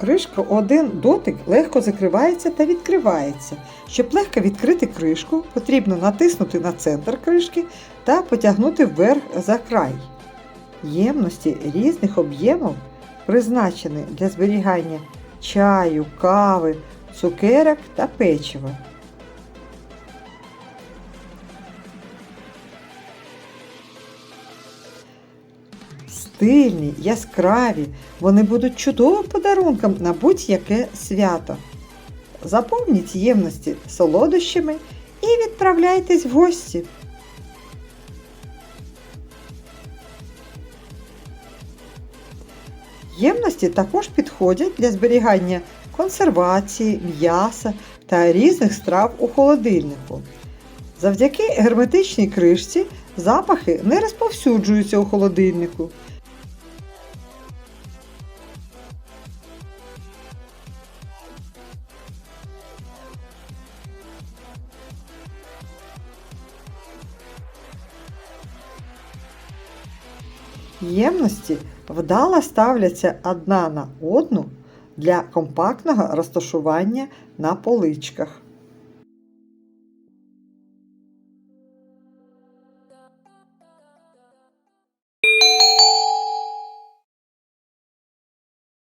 Кришка у один дотик легко закривається та відкривається. Щоб легко відкрити кришку, потрібно натиснути на центр кришки та потягнути вверх за край. Ємності різних об'ємів призначені для зберігання чаю, кави, цукерок та печива. Стильні, яскраві, вони будуть чудовим подарунком на будь-яке свято. Заповніть ємності солодощами і відправляйтесь в гості. Ємності також підходять для зберігання консервації, м'яса та різних страв у холодильнику. Завдяки герметичній кришці запахи не розповсюджуються у холодильнику. Ємності вдало ставляться одна на одну для компактного розташування на поличках.